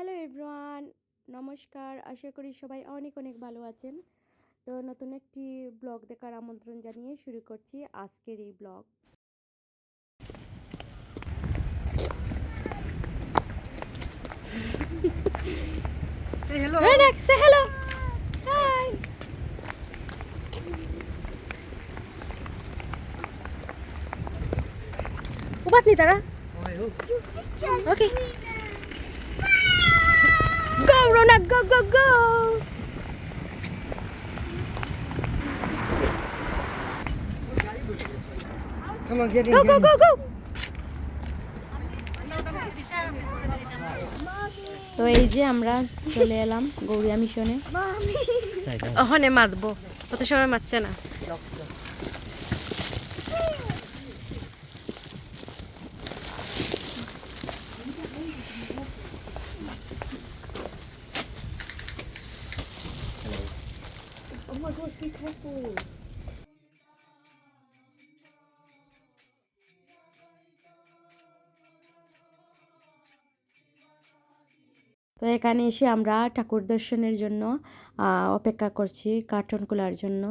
Hello everyone নমস্কার আশা করি সবাই অনেক অনেক ভালো আছেন তো নতুন একটি ব্লগ দেখার আমন্ত্রণ জানিয়ে শুরু করছি আজকের এই blog. Hi. Ubat nih Tara. Okay. Go Ronak, go go go. Come on, get in. Go get go in. go go. তো এই যে আমরা চলে এলাম গৌরিয়া মিশনে ওখানে মাতবো কত সময় মারছে না তো এখানে এসে আমরা ঠাকুর দর্শনের জন্য অপেক্ষা করছি কার্টন খোলার জন্য।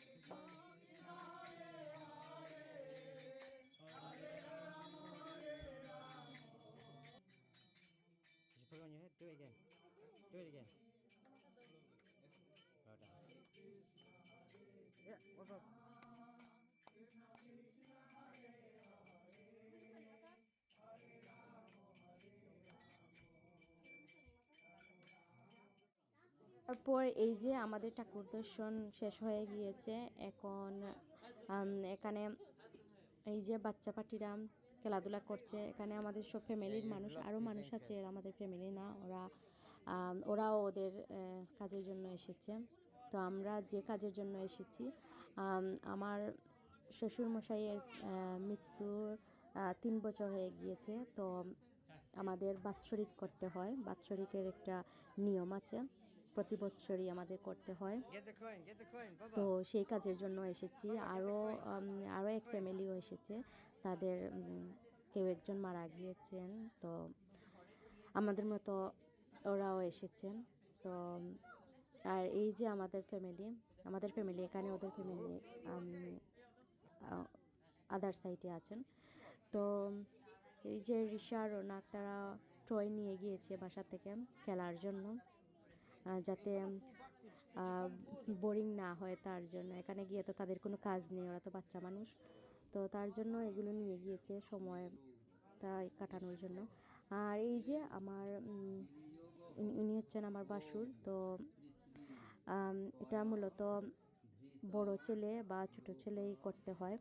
Mm-hmm. তারপর এই যে আমাদের ঠাকুর দর্শন শেষ হয়ে গিয়েছে, এখন এখানে এই যে বাচ্চা পাটিরা খেলাধুলা করছে, এখানে আমাদের সব ফ্যামিলির মানুষ আরও মানুষ আছে, এরা আমাদের ফ্যামিলি না, ওরা ওরাও ওদের কাজের জন্য এসেছে। তো আমরা যে কাজের জন্য এসেছি আমার শ্বশুরমশাইয়ের মৃত্যুর তিন বছর হয়ে গিয়েছে। তো আমাদের বাৎসরিক করতে হয়, বাৎসরিকের একটা নিয়ম আছে। প্রতি বছরই আমাদের করতে হয়. তো সেই কাজের জন্য এসেছি। আরও আরও এক ফ্যামিলিও এসেছে। তাদের কেউ একজন মারা গিয়েছেন। তো আমাদের মতো ওরাও এসেছেন তো আর এই যে আমাদের ফ্যামিলি আমাদের ফ্যামিলি এখানে ওদের ফ্যামিলি আদার সাইডে আছেন। তো এই যে ঋষা রোনাক তারা টয় নিয়ে গিয়েছে বাসা থেকে খেলার জন্য। যাতে বোরিং না হয় তার জন্য। এখানে গিয়ে তো তাদের কোনো কাজ নেই, ওরা তো বাচ্চা মানুষ। তো তার জন্য এগুলো নিয়ে গিয়েছে সময় তাই কাটানোর জন্য। আর এই যে আমার ইনি- হচ্ছেন আমার বাসুর। তো এটা মূলত বড় ছেলে বা ছোট ছেলেই করতে হয়।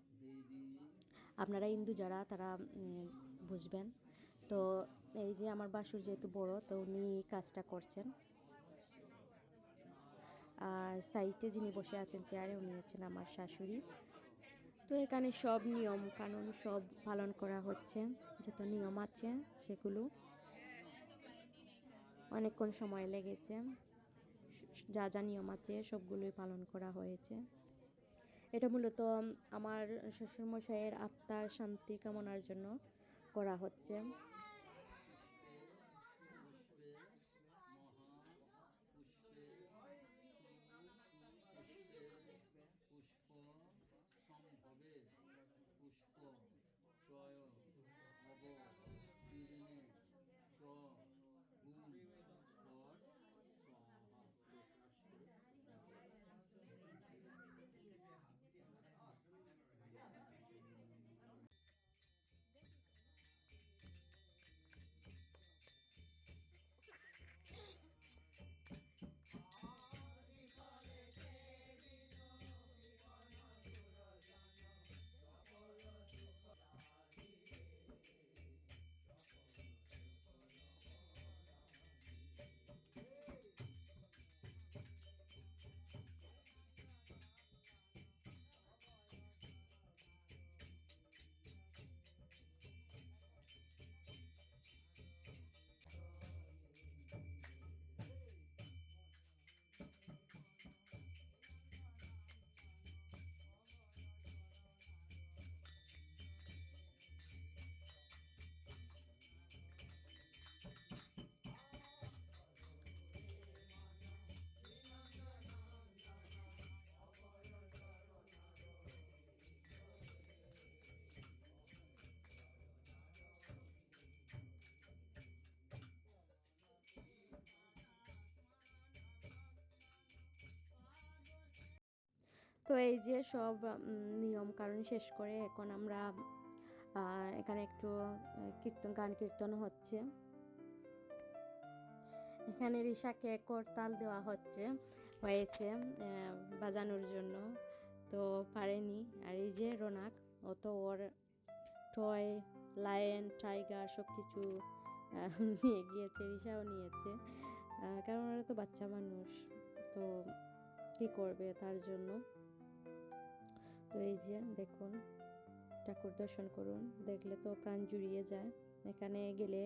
আপনারা হিন্দু যারা, তারা বুঝবেন। তো এই যে আমার বাসুর যেহেতু বড়, তো উনি কাজটা করছেন। আর সাইডে যিনি বসে আছেন চেয়ারে, উনি হচ্ছেন আমার শাশুড়ি। তো এখানে সব নিয়ম কানুন সব পালন করা হচ্ছে, যত নিয়ম আছে সেগুলো। অনেকক্ষণ সময় লেগেছে, যা যা নিয়ম আছে সবগুলোই পালন করা হয়েছে। এটা মূলত আমার শ্বশুরমশাইয়ের আত্মার শান্তি কামনার জন্য করা হচ্ছে। তো এই যে সব নিয়ম কারণ শেষ করে এখন আমরা এখানে একটু কীর্তন, গান কীর্তন হচ্ছে। এখানে রিসাকে করতাল দেওয়া হচ্ছে, হয়েছে বাজানোর জন্য। তো পারেনি। আর এই যে রোনাক, ও তো ওর টয়, লায়ন, টাইগার সব কিছু নিয়ে গিয়েছে, রিসাও নিয়েছে। কারণ ওরা তো বাচ্চা মানুষ, তো কি করবে তার জন্য? তো এই যে দেখুন, ঠাকুর দর্শন করুন, দেখলে তো প্রাণ জুড়িয়ে যায়। এখানে গেলে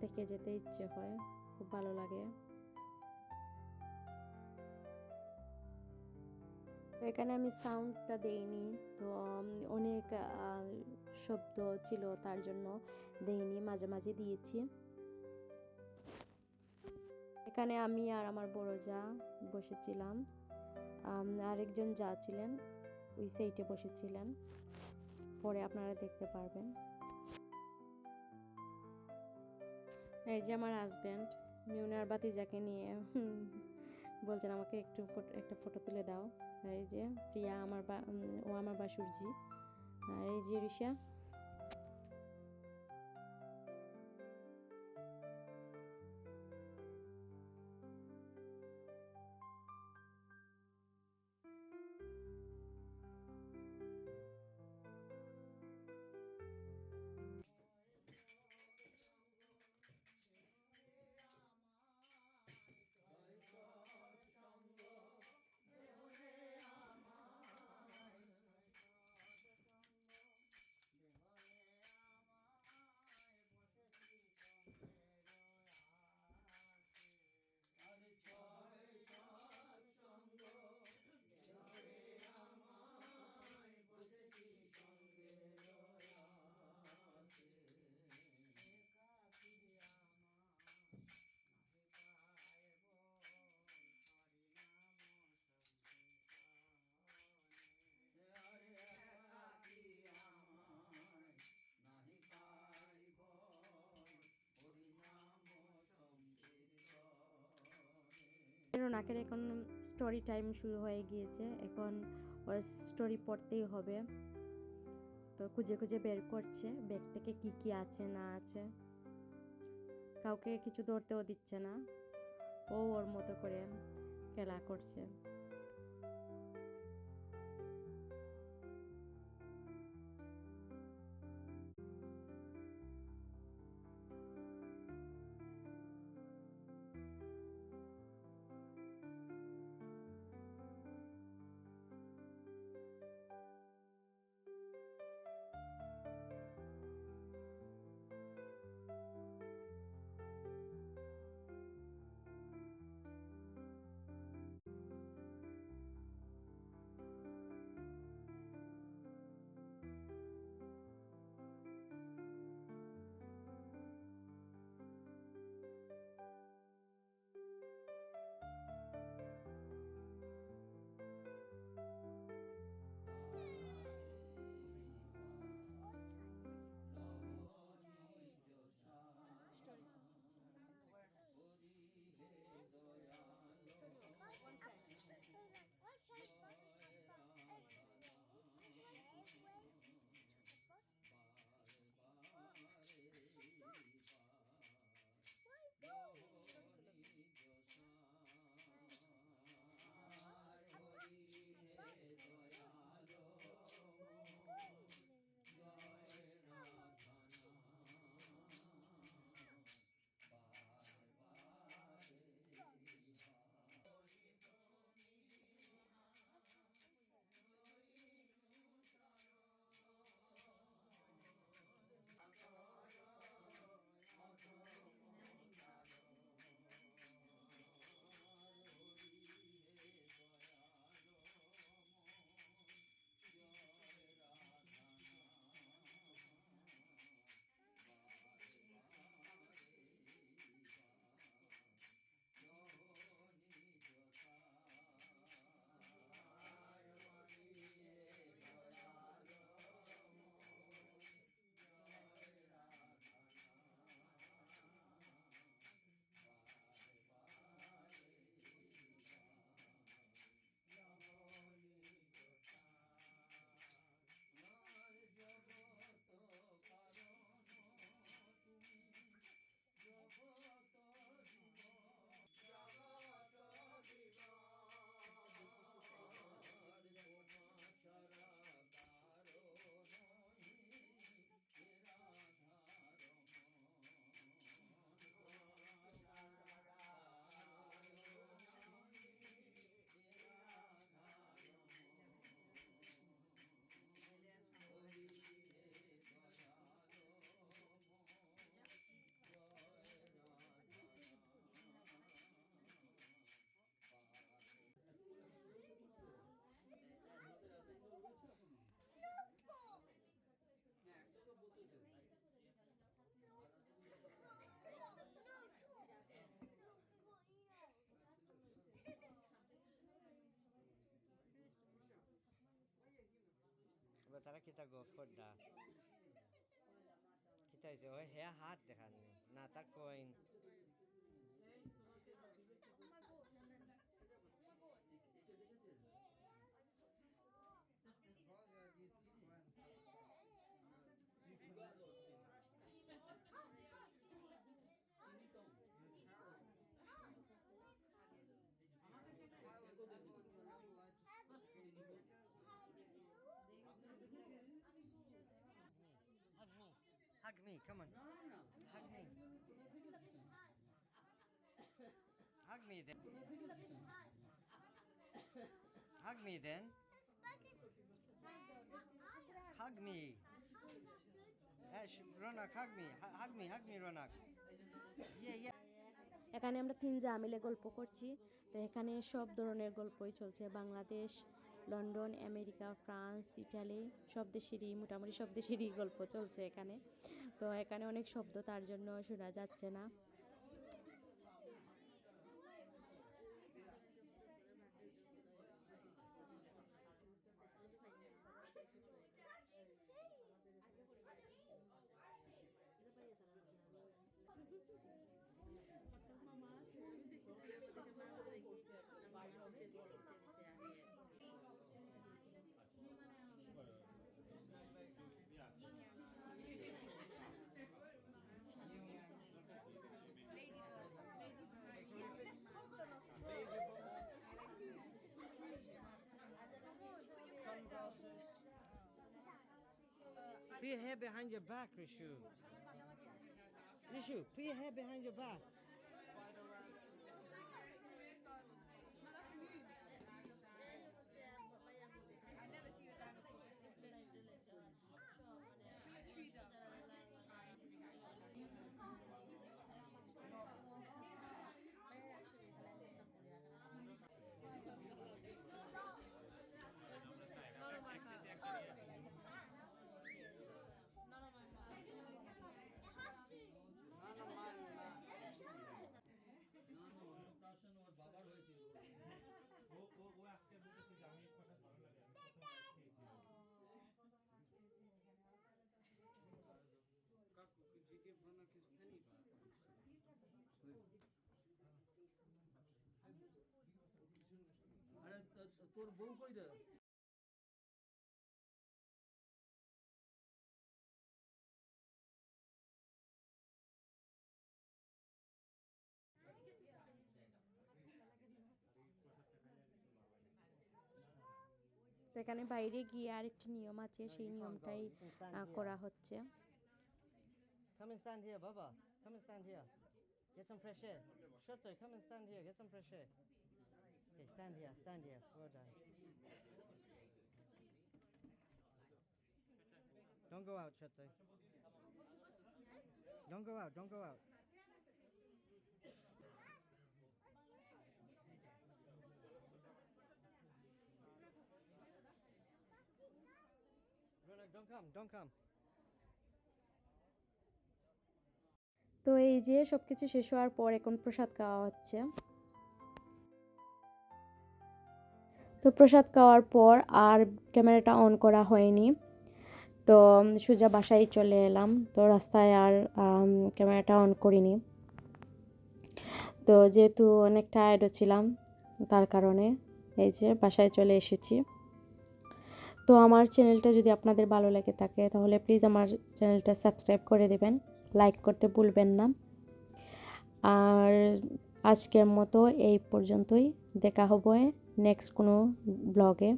থেকে যেতে ইচ্ছে হয়, খুব ভালো লাগে। তো এখানে আমি সাউন্ডটা দেইনি, তো অনেক শব্দ ছিল তার জন্য দেইনি, মাঝে মাঝে দিয়েছি। এখানে আমি আর আমার বড় যা বসেছিলাম। আরেকজন যা ছিলেন ওই সাইডে বসেছিলেন। পরে আপনারা দেখতে পারবেন। এই যে আমার হাজব্যান্ড নিউনার বাতিজাকে নিয়ে বলছেন, আমাকে একটু ফটো, একটা ফটো তুলে দাও। আর এই যে প্রিয়া, আমার বা ও আমার বাসুরজি আর এই যে ঋষা আখের এখন স্টোরি টাইম শুরু হয়ে গিয়েছে, এখন ওর স্টোরি পড়তেই হবে। তো খুঁজে খুঁজে বের করছে ব্যাগ থেকে কি কি আছে, না আছে। কাউকে কিছু ধরতেও দিচ্ছে না। ও ওর মতো করে খেলা করছে। Kita go fodda. Kita is oh hair hat dekan. Na tak coin. এখানে আমরা তিন যা মিলে গল্প করছি। তো এখানে সব ধরনের গল্পই চলছে। Bangladesh, London, America, France, Italy, সব দেশেরই, মোটামুটি সব দেশেরই গল্প চলছে এখানে। তো এখানে অনেক শব্দ তার জন্য শোনা যাচ্ছে না। Put your hair behind your back, Rishu. Rishu, put your hair behind your back. তোর বউ কই রে তো এখানে বাইরে গিয়ে আরেকটি নিয়ম আছে সেই নিয়মটাই করা হচ্ছে Come and stand here, Baba. Come and stand here. Get some fresh air. Shoto, come and stand here. Get some fresh air. Okay, stand here. Stand here. Well done. Don't go out, Shoto. Don't go out. Don't go out. Ronak, don't come. Don't come. তো এই যে সব কিছু শেষ হওয়ার পর এখন প্রসাদ খাওয়া হচ্ছে প্রসাদ খাওয়ার পর আর ক্যামেরাটা অন করা হয়নি। তো সোজা বাসায় চলে এলাম। তো রাস্তায় আর ক্যামেরাটা অন করিনি। তো যেহেতু অনেক টায়ার্ডও ছিলাম, তার কারণে এই যে বাসায় চলে এসেছি। তো আমার চ্যানেলটা যদি আপনাদের ভালো লেগে থাকে, তাহলে প্লিজ আমার চ্যানেলটা সাবস্ক্রাইব করে দেবেন। লাইক করতে ভুলবেন না। আর আজকের মতো এই পর্যন্তই। দেখা হবে নেক্সট কোনো ব্লগে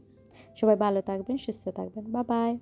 সবাই ভালো থাকবেন সুস্থ থাকবেন। বা বাই